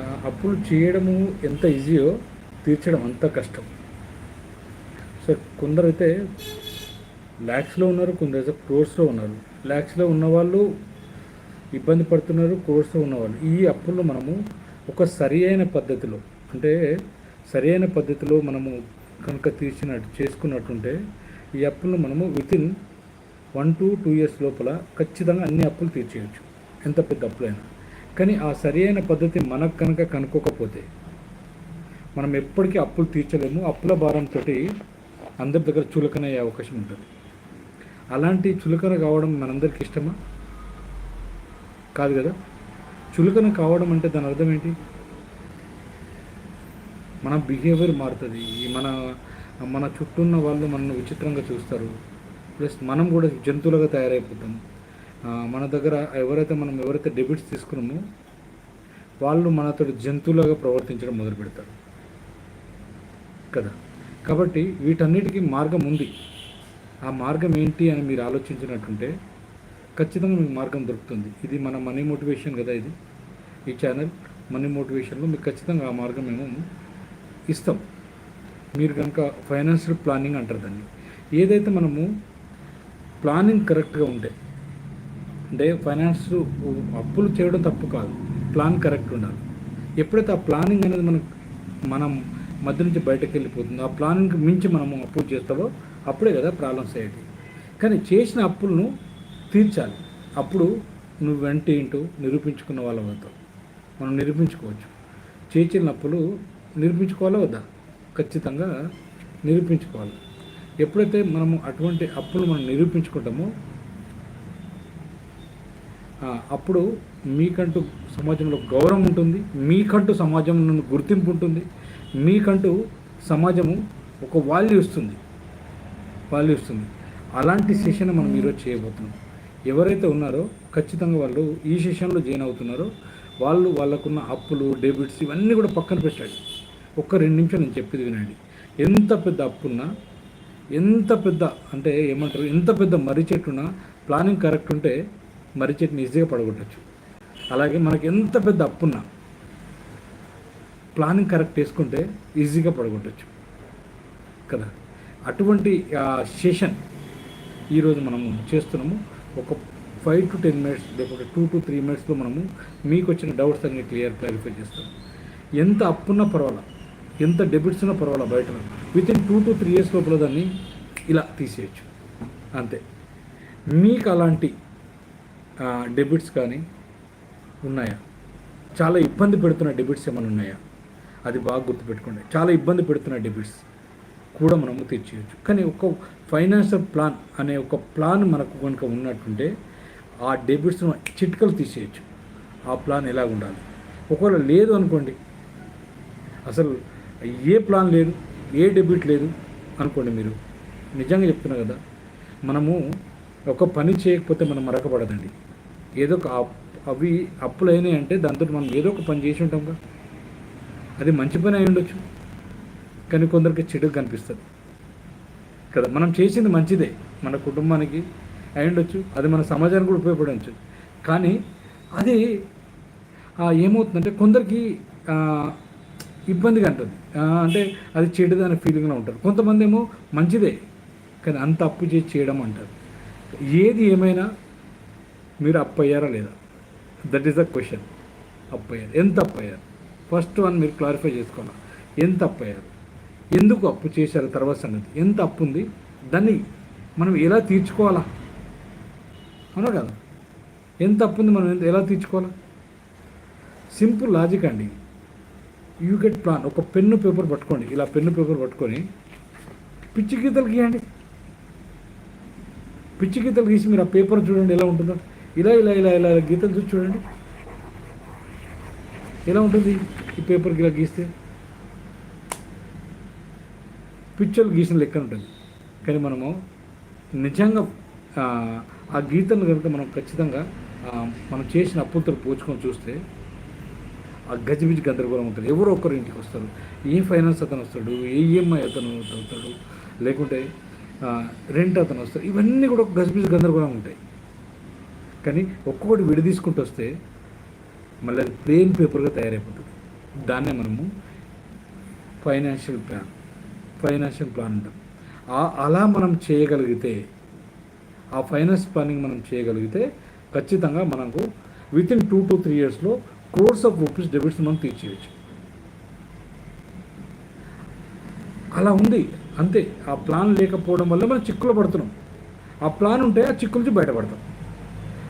అప్పులు చేయడము ఎంత ఈజీయో తీర్చడం అంత కష్టం. సో కొందరైతే ల్యాక్స్లో ఉన్నారు కొందరైతే క్రోర్స్లో ఉన్నారు. ల్యాక్స్లో ఉన్నవాళ్ళు ఇబ్బంది పడుతున్నారు క్రోర్స్లో ఉన్నవాళ్ళు. ఈ అప్పులు మనము ఒక సరి అయిన పద్ధతిలో అంటే సరి అయిన పద్ధతిలో మనము కనుక తీర్చినట్టు చేసుకున్నట్టుంటే ఈ అప్పులను మనము within one to two years లోపల ఖచ్చితంగా అన్ని అప్పులు తీర్చేయచ్చు. ఎంత పెద్ద అప్పులైనా. కానీ ఆ సరి అయిన పద్ధతి మనకు కనుక కనుక్కోకపోతే మనం ఎప్పటికీ అప్పులు తీర్చలేము. అప్పుల భారంతో అందరి దగ్గర చులకన అయ్యే అవకాశం ఉంటుంది. అలాంటి చులకన కావడం మనందరికి ఇష్టమా? కాదు కదా? చులకన కావడం అంటే దాని అర్థం ఏంటి? మన బిహేవియర్ మారుతుంది. మన మన చుట్టూ ఉన్న వాళ్ళు మనల్ని విచిత్రంగా చూస్తారు. ప్లస్ మనం కూడా జంతువులుగా తయారైపోతాం. మన దగ్గర ఎవరైతే మనం ఎవరైతే డెబిట్స్ తీసుకున్నామో వాళ్ళు మనతో జంతువులాగా ప్రవర్తించడం మొదలు పెడతారు. కదా? కాబట్టి వీటన్నిటికీ మార్గం ఉంది. ఆ మార్గం ఏంటి అని మీరు ఆలోచించినట్టుంటే ఖచ్చితంగా మీకు మార్గం దొరుకుతుంది. ఇది మన మనీ మోటివేషన్ కదా ఇది? ఈ ఛానల్ మనీ మోటివేషన్లో మీకు ఖచ్చితంగా ఆ మార్గం మేము ఇస్తాం. మీరు కనుక ఫైనాన్షియల్ ప్లానింగ్ అంటారు దాన్ని. ఏదైతే మనము ప్లానింగ్ కరెక్ట్గా ఉంటే అంటే ఫైనాన్స్ అప్పులు చేయడం తప్పు కాదు. ప్లాన్ కరెక్ట్ ఉండాలి. ఎప్పుడైతే ఆ ప్లానింగ్ అనేది మనకు మనం మధ్య నుంచి బయటకు వెళ్ళిపోతుందో ఆ ప్లానింగ్కి మించి మనము అప్పులు చేస్తావో అప్పుడే కదా ప్రాబ్లమ్స్ అయ్యేది. కానీ చేసిన అప్పులను తీర్చాలి. అప్పుడు నువ్వు వెంట ఏంటో నిరూపించుకున్న వాళ్ళ అవుతావు మనం నిరూపించుకోవచ్చు. చేసిన అప్పులు నిరూపించుకోవాలా వద్దా? ఖచ్చితంగా నిరూపించుకోవాలి. ఎప్పుడైతే మనము అటువంటి అప్పులు మనం నిరూపించుకుంటామో అప్పుడు మీకంటూ సమాజంలో గౌరవం ఉంటుంది మీకంటూ సమాజం నుండి గుర్తింపు ఉంటుంది మీకంటూ సమాజము ఒక వాల్యూ ఇస్తుంది వాల్యూ ఇస్తుంది. అలాంటి సెషన్ మనం ఈరోజు చేయబోతున్నాం. ఎవరైతే ఉన్నారో ఖచ్చితంగా వాళ్ళు ఈ సెషన్లో జాయిన్ అవుతున్నారో వాళ్ళు వాళ్ళకున్న అప్పులు డెబిట్స్ ఇవన్నీ కూడా పక్కన పెట్టండి. ఒక్క రెండు నిమిషాలు నేను చెప్పేది వినండి. ఎంత పెద్ద అప్పున్నా ఎంత పెద్ద అంటే ఏమంటారు ఎంత పెద్ద మర్రి చెట్టున్నా ప్లానింగ్ కరెక్ట్ ఉంటే మర్రి చెట్టుని ఈజీగా పడగొట్టచ్చు. అలాగే మనకి ఎంత పెద్ద అప్పున్నా ప్లానింగ్ కరెక్ట్ వేసుకుంటే ఈజీగా పడగొట్టచ్చు. కదా? అటువంటి సెషన్ ఈరోజు మనము చేస్తున్నాము. ఒక ఫైవ్ టు టెన్ మినిట్స్ లేకపోతే టూ టు త్రీ మినిట్స్లో మనము మీకు వచ్చిన డౌట్స్ అన్ని క్లియర్ క్లారిఫై చేస్తాం. ఎంత అప్పున్నా పర్వాలా? ఎంత డెబిట్స్ ఉన్నా పర్వాలా బయట? Within two to three years లోపల దాన్ని ఇలా తీసేయచ్చు. అంతే. మీకు అలాంటి డెబిట్స్ కానీ ఉన్నాయా? చాలా ఇబ్బంది పెడుతున్న డెబిట్స్ ఏమైనా ఉన్నాయా? అది బాగా గుర్తుపెట్టుకోండి. చాలా ఇబ్బంది పెడుతున్న డెబిట్స్ కూడా మనము తీర్చేయచ్చు కానీ ఒక ఫైనాన్షియల్ ప్లాన్ అనే ఒక ప్లాన్ మనకు కనుక ఉన్నట్టుంటే ఆ డెబిట్స్ను చిట్కలు తీసేయచ్చు. ఆ ప్లాన్ ఎలా ఉండాలి? ఒకవేళ లేదు అనుకోండి అసలు ఏ ప్లాన్ లేదు ఏ డెబిట్ లేదు అనుకోండి మీరు. నిజంగా చెప్తున్నా కదా మనము ఒక పని చేయకపోతే మనం మరకపడదండి ఏదో ఒక అప్- అవి అప్పులు అయినాయి అంటే దాంతో మనం ఏదో ఒక పని చేసి ఉంటాంగా అది మంచి పని అయి ఉండొచ్చు. కానీ కొందరికి చెడు కనిపిస్తుంది. కదా మనం చేసింది మంచిదే. మన కుటుంబానికి అయి ఉండొచ్చు. అది మన సమాజానికి కూడా ఉపయోగపడవచ్చు కానీ అది ఏమవుతుందంటే కొందరికి ఇబ్బందిగా ఉంటుంది. అంటే అది చెడుదనే ఫీలింగ్లో ఉంటారు. కొంతమంది ఏమో మంచిదే. కానీ అంత అప్పు చేసి చేయడం అంటారు. ఏది ఏమైనా మీరు అప్పు అయ్యారా లేదా? దట్ ఈస్ ద క్వశ్చన్ అప్పు అయ్యారు ఎంత అప్పు అయ్యారు ఫస్ట్ వన్ మీరు క్లారిఫై చేసుకోవాలి? ఎంత అప్పు అయ్యారు ఎందుకు అప్పు చేశారు? తర్వాత సంగతి. ఎంత అప్పు ఉంది? దాన్ని మనం ఎలా తీర్చుకోవాలా? అవునా కదా? ఎంత అప్పు ఉంది? మనం ఎంత- ఎలా తీర్చుకోవాలా? సింపుల్ లాజిక్ అండి. యూ గెట్ ప్లాన్ ఒక పెన్ను పేపర్ పట్టుకోండి. ఇలా పెన్ను పేపర్ పట్టుకొని పిచ్చి గీతలు గీయండి. పిచ్చి గీతలు గీసి మీరు ఆ పేపర్ చూడండి ఎలా ఉంటుందో. ఇలా ఇలా ఇలా ఇలా గీతలు చూసి చూడండి. ఎలా ఉంటుంది ఈ పేపర్కి ఇలా గీస్తే? పిక్చర్లు గీసిన లెక్క ఉంటుంది. కానీ మనము నిజంగా ఆ, గీతను గీతలు కనుక మనం ఖచ్చితంగా మనం చేసిన అప్పులతో పోల్చుకొని చూస్తే ఆ గజిబిజి గందరగోళం ఉంటుంది ఎవరో ఒకరు ఇంటికి వస్తారు. ఏ ఫైనాన్స్ అతను వస్తాడు? ఏ ఈఎంఐ అతను అవుతాడు? లేకుంటే రెంట్ అతను వస్తారు ఇవన్నీ కూడా ఒక గజిబిజి గందరగోళం ఉంటాయి. కానీ ఒక్కొక్కటి విడదీసుకుంటూ వస్తే మళ్ళీ అది ప్లెయిన్ పేపర్గా తయారైపోతుంది. దాన్నే మనము ఫైనాన్షియల్ ప్లాన్ ఫైనాన్షియల్ ప్లాన్ అంటాం. అలా మనం చేయగలిగితే ఆ ఫైనాన్స్ ప్లానింగ్ మనం చేయగలిగితే ఖచ్చితంగా మనకు within two to three ఇయర్స్లో క్రోర్స్ ఆఫ్ రూపీస్ డెబిట్స్ మనం తీర్చేయచ్చు. అలా ఉంది. అంతే. ఆ ప్లాన్ లేకపోవడం వల్ల మనం చిక్కులు పడుతున్నాం. ఆ ప్లాన్ ఉంటే ఆ చిక్కుల నుంచి బయటపడతాం.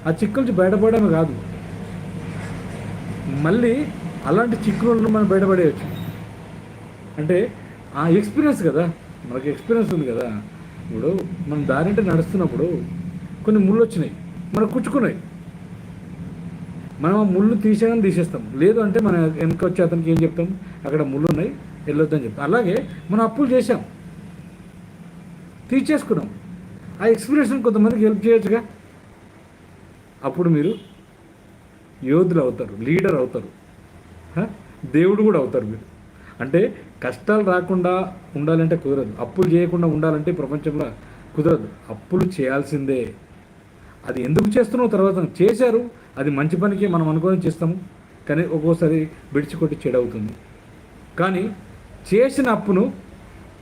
ఆ చిక్కుల నుంచి బయటపడమే కాదు. మళ్ళీ అలాంటి చిక్కులను మనం బయటపడేయచ్చు. అంటే ఆ ఎక్స్పీరియన్స్ కదా. మనకి ఎక్స్పీరియన్స్ ఉంది కదా. ఇప్పుడు మనం దారింటే నడుస్తున్నప్పుడు కొన్ని ముళ్ళు వచ్చినాయి. మనకు కుచ్చుకున్నాయి. మనం ఆ ముళ్ళు తీసేయడం తీసేస్తాం. లేదు అంటే మనం వెనక వచ్చే అతనికి ఏం చెప్తాం? అక్కడ ముళ్ళు ఉన్నాయి వెళ్ళొద్దని చెప్తాం. అలాగే మనం అప్పులు చేసాం తీర్చేసుకున్నాం ఆ ఎక్స్పీరియన్స్ కొంతమందికి హెల్ప్ చేయొచ్చుగా. అప్పుడు మీరు యోధులు అవుతారు లీడర్ అవుతారు. దేవుడు కూడా అవుతారు మీరు. అంటే కష్టాలు రాకుండా ఉండాలంటే కుదరదు. అప్పులు చేయకుండా ఉండాలంటే ప్రపంచంలో కుదరదు. అప్పులు చేయాల్సిందే. అది ఎందుకు చేస్తున్నావు తర్వాత? చేశారు. అది మంచి పనికి మనం అనుకోని చేస్తాము. కానీ ఒక్కోసారి విడిచికొట్టి చెడవుతుంది కానీ చేసిన అప్పును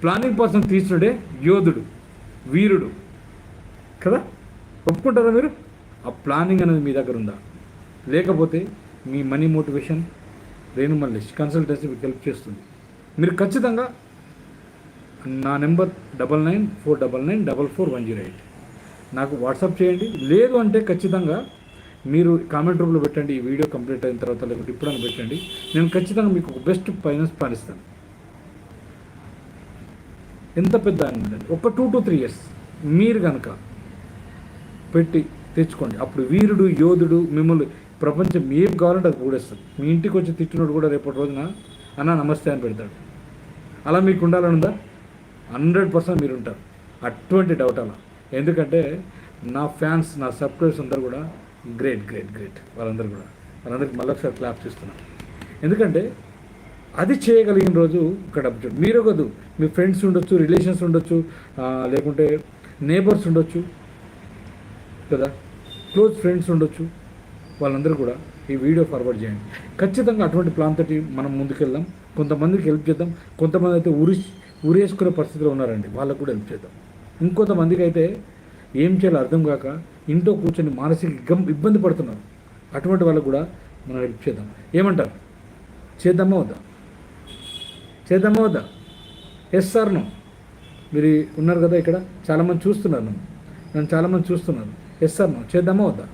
ప్లానింగ్ పర్సన్ తీసినడే యోధుడు. వీరుడు. కదా? ఒప్పుకుంటారా మీరు? ఆ ప్లానింగ్ అనేది మీ దగ్గర ఉందా? లేకపోతే మీ money motivation Renu Mallesh consultancy మీకు హెల్ప్ చేస్తుంది. మీరు ఖచ్చితంగా నా number double nine four double nine double four one zero eight. నాకు వాట్సాప్ చేయండి. లేదు అంటే ఖచ్చితంగా మీరు కామెంట్ రూమ్లో పెట్టండి. ఈ వీడియో కంప్లీట్ అయిన తర్వాత లేకుంటే ఇప్పుడైనా పెట్టండి. నేను ఖచ్చితంగా మీకు బెస్ట్ ఫైనాన్స్ పాలిస్తాను ఎంత పెద్ద ఆయన ఉందండి? ఒక టూ టు త్రీ ఇయర్స్ మీరు కనుక పెట్టి తెచ్చుకోండి. అప్పుడు వీరుడు యోధుడు మిమ్మల్ని ప్రపంచం ఏం కావాలంటే అది కూడేస్తుంది మీ ఇంటికి వచ్చి తిట్టినోడు కూడా రేపటి రోజున అన్న నమస్తే అని పెడతాడు. అలా మీకు ఉండాలని ఉందా? హండ్రెడ్ పర్సెంట్ మీరు ఉంటారు. అటువంటి డౌట్ అలా. ఎందుకంటే నా ఫ్యాన్స్ నా సబ్స్క్రైబర్స్ అందరూ కూడా గ్రేట్ గ్రేట్ గ్రేట్ వాళ్ళందరూ కూడా. వాళ్ళందరికీ మళ్ళీ ఒకసారి క్లాప్ చేస్తున్నాను. ఎందుకంటే అది చేయగలిగిన రోజు ఇక్కడ మీరు కాదు మీ ఫ్రెండ్స్ ఉండొచ్చు రిలేషన్స్ ఉండొచ్చు లేకుంటే నేబర్స్ ఉండొచ్చు కదా? క్లోజ్ ఫ్రెండ్స్ ఉండొచ్చు వాళ్ళందరూ కూడా ఈ వీడియో ఫార్వర్డ్ చేయండి. ఖచ్చితంగా అటువంటి ప్లాన్ తోటి మనం ముందుకెళ్దాం. కొంతమందికి హెల్ప్ చేద్దాం. కొంతమంది అయితే ఉరి ఉరేసుకునే పరిస్థితిలో ఉన్నారండి. వాళ్ళకు కూడా హెల్ప్ చేద్దాం. ఇంకొంతమందికి అయితే ఏం చేయాలో అర్థం కాక ఇంట్లో కూర్చొని మానసిక ఇబ్బంది పడుతున్నారు. అటువంటి వాళ్ళకు కూడా మనం హెల్ప్ చేద్దాం. ఏమంటారు? చేద్దామా వద్దాం? చేద్దామా వద్దా? ఎస్ సార్ నో మీరు ఉన్నారు కదా ఇక్కడ? చాలామంది చూస్తున్నారు నన్ను. నన్ను చాలామంది చూస్తున్నారు. ఎస్ సార్ నో చేద్దామా వద్దా?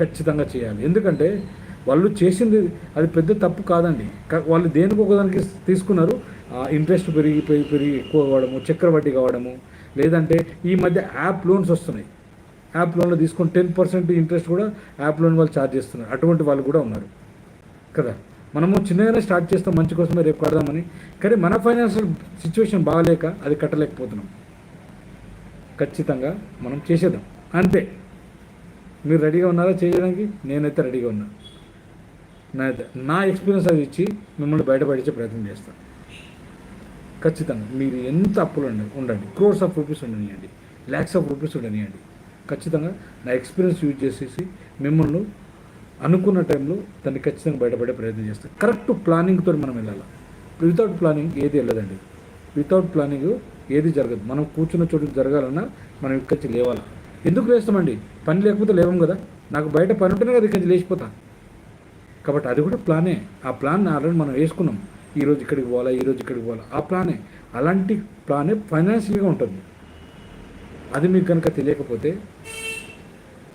ఖచ్చితంగా చేయాలి. ఎందుకంటే వాళ్ళు చేసింది అది పెద్ద తప్పు కాదండి. వాళ్ళు దేనికి ఒకదానికి తీసుకున్నారు. ఇంట్రెస్ట్ పెరిగి పెరిగి పెరిగి ఎక్కువ కావడము చక్రవడ్డీ కావడము లేదంటే ఈ మధ్య యాప్ లోన్స్ వస్తున్నాయి. యాప్ లోన్లో తీసుకొని టెన్ పర్సెంట్ ఇంట్రెస్ట్ కూడా యాప్ లోన్ వాళ్ళు ఛార్జ్ చేస్తున్నారు. అటువంటి వాళ్ళు కూడా ఉన్నారు. కదా? మనము చిన్నగానే స్టార్ట్ చేస్తాం మంచి కోసమే రేపు కడదామని. కానీ మన ఫైనాన్షియల్ సిచ్యువేషన్ బాగాలేక అది కట్టలేకపోతున్నాం. ఖచ్చితంగా మనం చేసేద్దాం. అంతే. మీరు రెడీగా ఉన్నారా చేయడానికి? నేనైతే రెడీగా ఉన్నా. నా నా ఎక్స్పీరియన్స్ అది ఇచ్చి మిమ్మల్ని బయటపడించే ప్రయత్నం చేస్తాను ఖచ్చితంగా. మీరు ఎంత అప్పులు ఉండండి ఉండండి. క్రోర్స్ ఆఫ్ రూపీస్ ఉండనియండి. ల్యాక్స్ ఆఫ్ రూపీస్ ఉండనియండి. ఖచ్చితంగా నా ఎక్స్పీరియన్స్ యూజ్ చేసేసి మిమ్మల్ని అనుకున్న టైంలో దాన్ని ఖచ్చితంగా బయటపడే ప్రయత్నం చేస్తాను కరెక్ట్ ప్లానింగ్తో మనం వెళ్ళాలి. వితౌట్ ప్లానింగ్ ఏది వెళ్ళదండి. వితౌట్ ప్లానింగ్ ఏది జరగదు. మనం కూర్చున్న చోటు జరగాలన్నా మనం ఇక్కడి నుంచి లేవాలా. ఎందుకు లేస్తామండి? పని లేకపోతే లేవం కదా. నాకు బయట పని ఉంటేనే కదా ఇక్కడి నుంచి లేచిపోతా. కాబట్టి అది కూడా ప్లానే ఆ ప్లాన్ ఆల్రెడీ మనం వేసుకున్నాం. ఈరోజు ఇక్కడికి పోవాలా ఈరోజు ఇక్కడికి పోవాలా. ఆ ప్లానే అలాంటి ప్లానే ఫైనాన్షియల్గా ఉంటుంది. అది మీకు కనుక తెలియకపోతే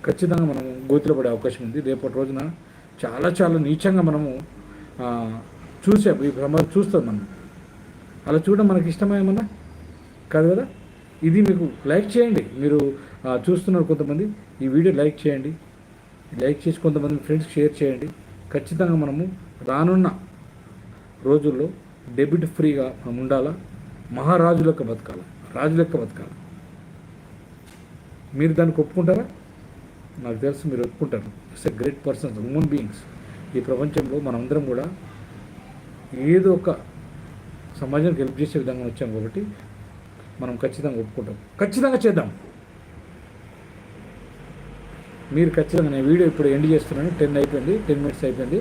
ఖచ్చితంగా మనం గోతిలో పడే అవకాశం ఉంది. రేపటి రోజున చాలా చాలా నీచంగా మనము చూసే ఈ ప్రమాదం చూస్తాం మనం. అలా చూడడం మనకి ఇష్టమేమన్నా కాదు కదా? ఇది మీకు లైక్ చేయండి. మీరు చూస్తున్నారు కొంతమంది ఈ వీడియో లైక్ చేయండి. లైక్ చేసి కొంతమంది ఫ్రెండ్స్ షేర్ చేయండి. ఖచ్చితంగా మనము రానున్న రోజుల్లో డెబిట్ ఫ్రీగా మనం ఉండాలా? మహారాజు లెక్క బతకాలి? రాజు బతకాలి? మీరు దానికి ఒప్పుకుంటారా? నాకు తెలుసు మీరు ఒప్పుకుంటారు. It's a great persons human beings ఈ ప్రపంచంలో మనందరం కూడా ఏదో ఒక సమాజానికి హెల్ప్ చేసే విధంగా వచ్చాం కాబట్టి మనం ఖచ్చితంగా ఒప్పుకుంటాం. ఖచ్చితంగా చేద్దాం. మీరు ఖచ్చితంగా నేను వీడియో ఇప్పుడు ఎండ్ చేస్తున్నాను. టెన్ అయిపోయింది టెన్ మినిట్స్ అయిపోయింది.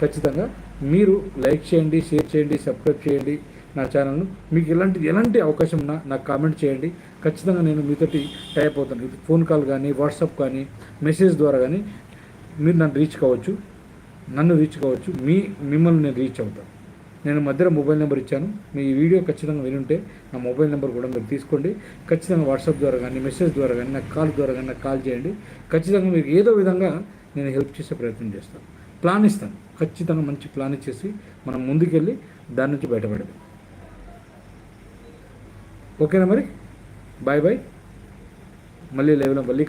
ఖచ్చితంగా మీరు లైక్ చేయండి షేర్ చేయండి సబ్స్క్రైబ్ చేయండి. నా ఛానల్ను మీకు ఎలాంటి ఎలాంటి అవకాశం ఉన్నా నాకు కామెంట్ చేయండి. ఖచ్చితంగా నేను మీతోటి టైప్ అవుతాను. ఇది ఫోన్ కాల్ కానీ వాట్సాప్ కానీ మెసేజ్ ద్వారా కానీ మీరు నన్ను రీచ్ కావచ్చు. నన్ను రీచ్ కావచ్చు. మీ మిమ్మల్ని నేను రీచ్ అవుతాను. నేను మధ్యలో మొబైల్ నెంబర్ ఇచ్చాను. మీ వీడియో ఖచ్చితంగా వినుంటే నా మొబైల్ నెంబర్ కూడా మీరు తీసుకోండి. ఖచ్చితంగా వాట్సాప్ ద్వారా కానీ మెసేజ్ ద్వారా కానీ నాకు కాల్ ద్వారా కానీ నాకు కాల్ చేయండి. ఖచ్చితంగా మీకు ఏదో విధంగా నేను హెల్ప్ చేసే ప్రయత్నం చేస్తాను. ప్లాన్ ఇస్తాను. ఖచ్చితంగా మంచి ప్లాన్ ఇచ్చేసి మనం ముందుకెళ్ళి దాని నుంచి బయటపడదాం. ఓకేనా మరి? Bye bye. మళ్ళీ లైవ్లో మళ్ళీ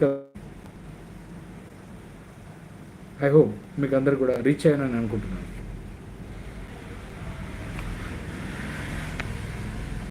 ఐ హోప్ మీకు అందరు కూడా రీచ్ అయ్యానని అనుకుంటున్నాను.